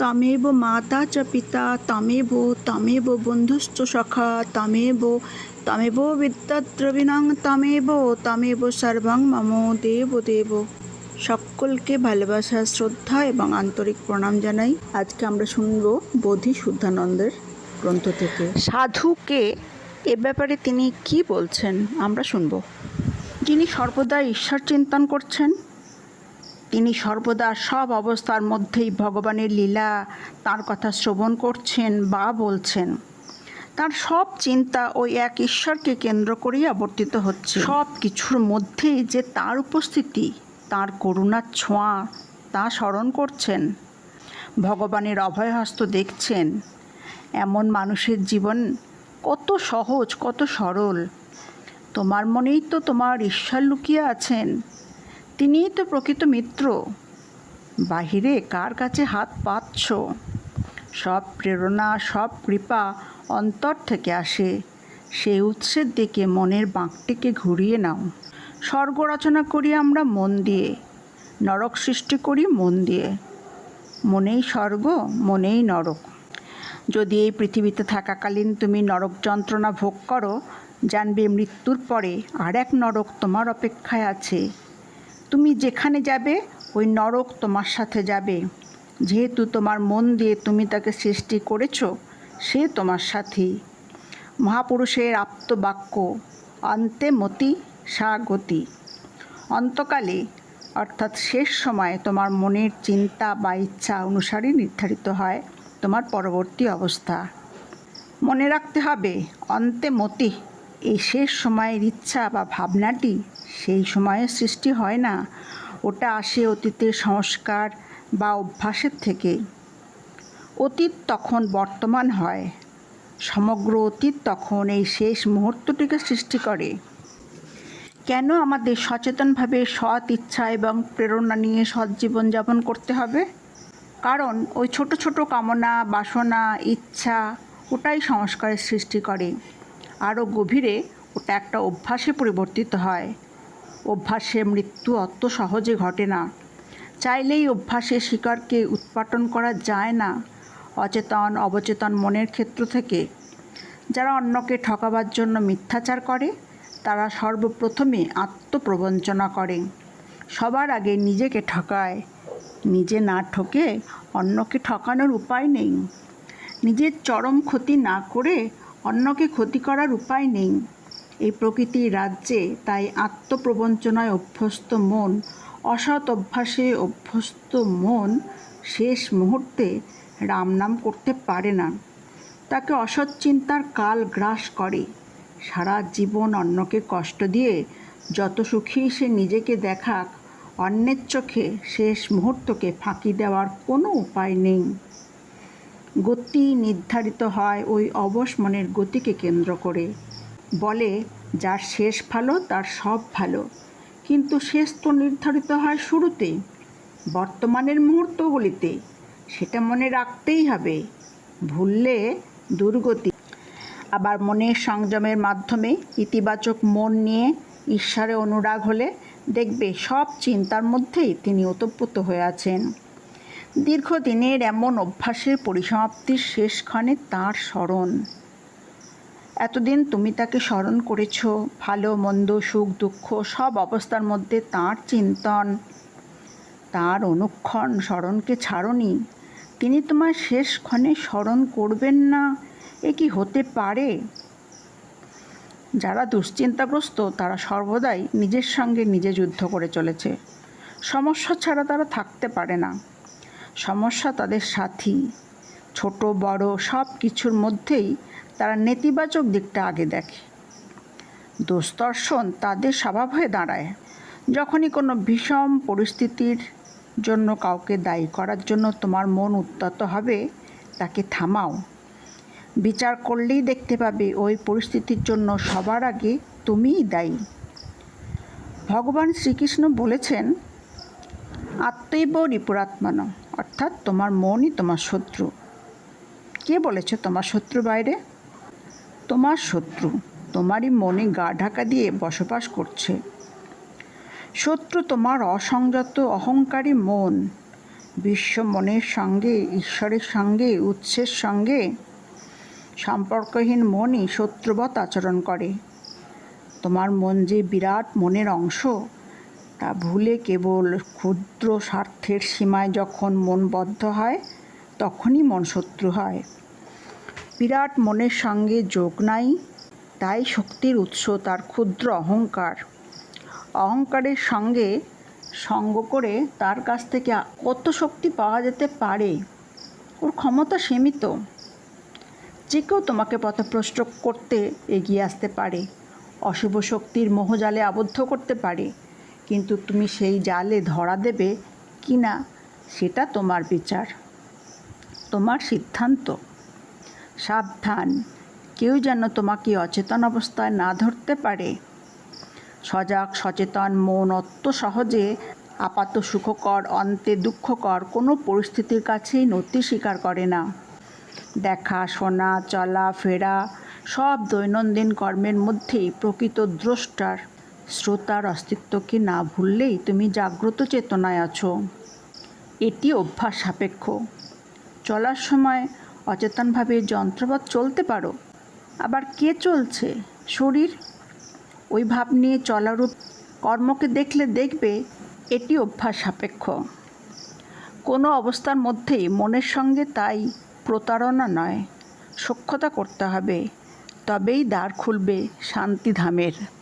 তমেব মাতা চ পিতা তমেব তমেব বন্ধুশ্চ সখা তমেব তমেব বিদ্যাদ্রবিণাং তমেব তমেব সর্বং মম দেব দেব। সকলকে ভালোবাসা শ্রদ্ধা এবং আন্তরিক প্রণাম জানাই। আজকে আমরা শুনব বোধি শুদ্ধানন্দের গ্রন্থ থেকে। সাধুকে এ ব্যাপারে তিনি কি বলছেন? আমরা শুনব। যিনি সর্বদা ঈশ্বর চিন্তন করছেন তিনি সর্বদা সব অবস্থার মধ্যেই ভগবানের লীলা, তার কথা শ্রবণ করছেন বা বলছেন। তার সব চিন্তা ওই এক ঈশ্বরকে কেন্দ্র করেই আবর্তিত হচ্ছে। সব কিছুর মধ্যেই যে তার উপস্থিতি, তার করুণার ছোঁয়া, তা স্মরণ করছেন। ভগবানের অভয়হস্ত দেখছেন। এমন মানুষের জীবন কত সহজ, কত সরল। তোমার মনেই তো তোমার ঈশ্বর লুকিয়ে আছেন। তিনিই তো প্রকৃত মিত্র। বাহিরে কার কাছে হাত পাচ্ছ? সব প্রেরণা, সব কৃপা অন্তর থেকে আসে। সেই উৎসের দিকে মনের বাঁকটিকে ঘুরিয়ে নাও। স্বর্গ রচনা করি আমরা মন দিয়ে, নরক সৃষ্টি করি মন দিয়ে। মনেই স্বর্গ, মনেই নরক। যদি এই পৃথিবীতে থাকাকালীন তুমি নরক যন্ত্রণা ভোগ করো, জানবে মৃত্যুর পরে আর এক নরক তোমার অপেক্ষায় আছে। তুমি যেখানে যাবে, ওই নরক তোমার সাথে যাবে। যেহেতু তোমার মন দিয়ে তুমি তাকে সৃষ্টি করেছ, সে তোমার সাথী। মহাপুরুষের আপ্তবাক্য, অন্তে মতি সা গতি। অন্তকালে, অর্থাৎ শেষ সময়ে তোমার মনের চিন্তা বা ইচ্ছা অনুসারে নির্ধারিত হয় তোমার পরবর্তী অবস্থা। মনে রাখতে হবে, অন্তে মতি এই শেষ সময়ের ইচ্ছা বা ভাবনাটি সেই সময়ে সৃষ্টি হয় না। ওটা আসে অতীতের সংস্কার বা অভ্যাসের থেকে। অতীত তখন বর্তমান হয়। সমগ্র অতীত তখন এই শেষ মুহূর্তটিকে সৃষ্টি করে। কেন আমাদের সচেতনভাবে সৎ ইচ্ছা এবং প্রেরণা নিয়ে সৎ জীবনযাপন করতে হবে? কারণ ওই ছোট ছোট কামনা, বাসনা, ইচ্ছা ওটাই সংস্কারের সৃষ্টি করে। আরও গভীরে ওটা একটা অভ্যাসে পরিবর্তিত হয়। অভ্যাসে মৃত্যু অত সহজে ঘটে না। চাইলেই অভ্যাসে শিকারকে উৎপাটন করা যায় না। অচেতন, অবচেতন মনের ক্ষেত্র থেকে। যারা অন্যকে ঠকাবার জন্য মিথ্যাচার করে, তারা সর্বপ্রথমে আত্মপ্রবঞ্চনা করে। সবার আগে নিজেকে ঠকায়। নিজে না ঠকে অন্যকে ঠকানোর উপায় নেই। নিজের চরম ক্ষতি না করে অন্যকে ক্ষতি করার উপায় নেই। এই প্রকৃতির রাজ্যে তাই আত্মপ্রবঞ্চনায় অভ্যস্ত মন, অসৎ অভ্যাসে অভ্যস্ত মন শেষ মুহূর্তে রামনাম করতে পারে না। তাকে অসৎ চিন্তার কাল গ্রাস করে। সারা জীবন অন্যকে কষ্ট দিয়ে যত সুখী সে নিজেকে দেখাক, অন্যের চোখে শেষ মুহূর্তকে ফাঁকি দেওয়ার কোনো উপায় নেই। গতি নির্ধারিত হয় ওই অবশ মনের গতিকে কেন্দ্র করে। বলে, যার শেষ ভালো, তার সব ভালো। কিন্তু শেষ তো নির্ধারিত হয় শুরুতে বর্তমানের মুহূর্তগুলিতে সেটা মনে রাখতেই হবে। ভুললে দুর্গতি। আবার মনের সংযমের মাধ্যমে ইতিবাচক মন নিয়ে ঈশ্বরে অনুরাগ হলে দেখবে সব চিন্তার মধ্যেই তিনি ওতপ্রোত হয়ে আছেন। দীর্ঘদিনের এমন অভ্যাসের পরিসমাপ্তির শেষক্ষণে তার স্মরণ। এতদিন তুমি তাকে স্মরণ করেছ, ভালো, মন্দ, সুখ, দুঃখ, সব অবস্থার মধ্যে তার চিন্তন, তার অনুক্ষণ স্মরণকে ছাড়নি। তিনি তোমার শেষক্ষণে স্মরণ করবেন না, এ কি হতে পারে? যারা দুশ্চিন্তাগ্রস্ত, তারা সর্বদাই নিজের সঙ্গে নিজে যুদ্ধ করে চলেছে। সমস্যা ছাড়া তারা থাকতে পারে না। সমস্যা তাদের সাথী, ছোট, বড় সব কিছুর মধ্যেই তারা নেতিবাচক দিকটা আগে দেখে। দোস্তর্শন তাদের স্বভাব হয়ে দাঁড়ায়। যখনই কোনো বিষম পরিস্থিতির জন্য কাউকে দায়ী করার জন্য তোমার মন উত্তত হবে, তাকে থামাও। বিচার করলেই দেখতে পাবে ওই পরিস্থিতির জন্য সবার আগে তুমিই দায়ী। ভগবান শ্রীকৃষ্ণ বলেছেন, আত্মৈব রিপুরাত্মান। অর্থাৎ তোমার মনই তোমার শত্রু। কে বলেছে তোমার শত্রু বাইরে? তোমার শত্রু। তোমারই মনে গা ঢাকা দিয়ে বসবাস করছে। শত্রু তোমার অসংযত, অহংকারী মন। বিশ্ব মনের সঙ্গে, ঈশ্বরের সঙ্গে, উৎসের সঙ্গে সম্পর্কহীন মনই শত্রুবৎ আচরণ করে। তোমার মন যে বিরাট মনের অংশ তা ভুলে কেবল ক্ষুদ্র স্বার্থের সীমায় যখন মন বদ্ধ হয়, তখনই মন শত্রু হয়। বিরাট মনের সঙ্গে যোগ নাই, তাই শক্তির উৎস তার ক্ষুদ্র অহংকার। অহংকারের সঙ্গে সঙ্গ করে তার কাছ থেকে কত শক্তি পাওয়া যেতে পারে, ওর ক্ষমতা সীমিত। যে কেউ তোমাকে পথভ্রষ্ট করতে এগিয়ে আসতে পারে, অশুভ শক্তির মোহজালে আবদ্ধ করতে পারে কিন্তু তুমি সেই জালে ধরা দেবে কি না, সেটা তোমার বিচার, তোমার সিদ্ধান্ত। সাবধান, কেউ যেন তোমাকে অচেতন অবস্থায় না ধরতে পারে। সজাগ, সচেতন, মন অত সহজে আপাত সুখকর, অন্তে দুঃখকর কোনো পরিস্থিতির কাছেই নতি স্বীকার করে না। দেখা, শোনা, চলা, ফেরা সব দৈনন্দিন কর্মের মধ্যেই প্রকৃত দ্রষ্টার। শ্রোতার অস্তিত্বকে না ভুললেই তুমি জাগ্রত চেতনায় আছো। এটি অভ্যাস সাপেক্ষ। চলার সময় অচেতনভাবে যন্ত্রবৎ চলতে পারো। আবার কে চলছে? শরীর? ওই ভাব নিয়ে চলারূপ কর্মকে দেখলে দেখবে এটি অভ্যাস সাপেক্ষ। কোনো অবস্থার মধ্যেই মনের সঙ্গে তাই প্রতারণা নয়। সক্ষতা করতে হবে। তবেই দ্বার খুলবে শান্তিধামের।